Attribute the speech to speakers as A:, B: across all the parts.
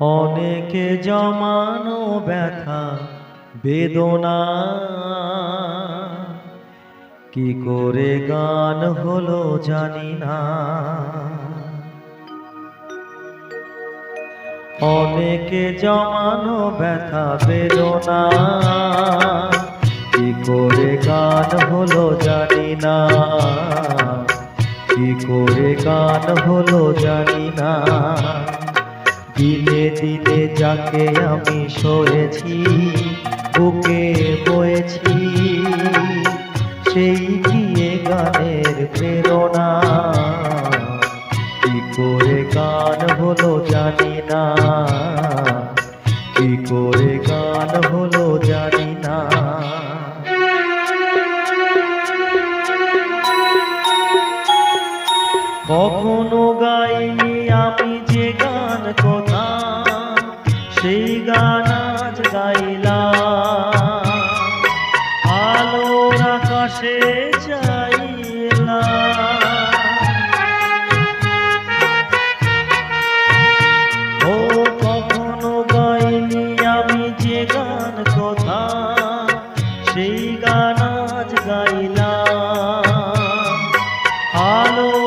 A: অনেকে জমানো ব্যথা, বেদনা। কি করে গান হলো জানি না। অনেকে জমানো ব্যথা, বেদনা। কি করে গান হলো জানি না। কি করে গান হলো জানি না। দিনে দিনে যাকে আমি সয়েছি, বুকে বয়েছি, সেই গিয়ে গানের প্রেরণা। কি করে গান হলো জানি না, কি করে কখনো গাইনি আমি যে গান কথা সেই গান আজ গাইলাম। আলোর আকাশে ও, কখনো গাইনি আমি যে গান সেই গান আজ আলোর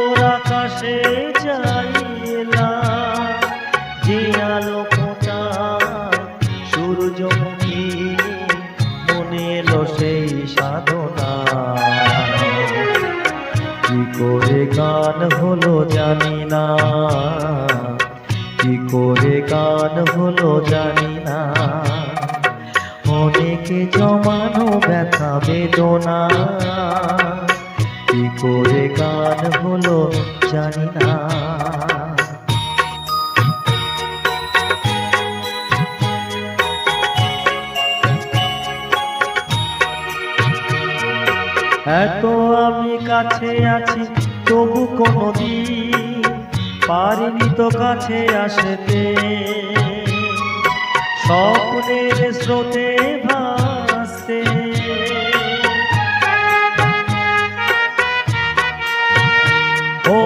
A: সাধনা। কি করে গান হলো জানি না। কি করে গান হলো জানি না। অনেকে জমানো ব্যথা, বেদনা। কি করে গান হলো জানি না। এত আমি কাছে আছি, তবু কোনো দিন পারিনি তো কাছে আসতে। স্বপ্নের স্রোতে ভাসতে। ও,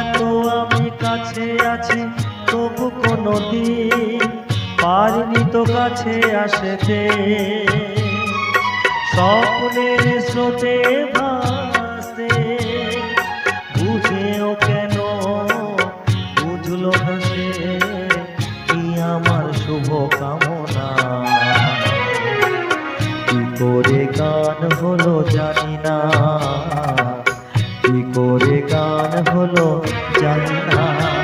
A: এত আমি কাছে আছি, তবু কোনো দিন পারিনি তো কাছে আসতে। স্বপ্নের স্রোতে ভাসে বুঝেও কেন বুঝলো না সে কি আমার শুভ কামনা কি করে গান হলো জানি না। কি করে গান হলো জানি না।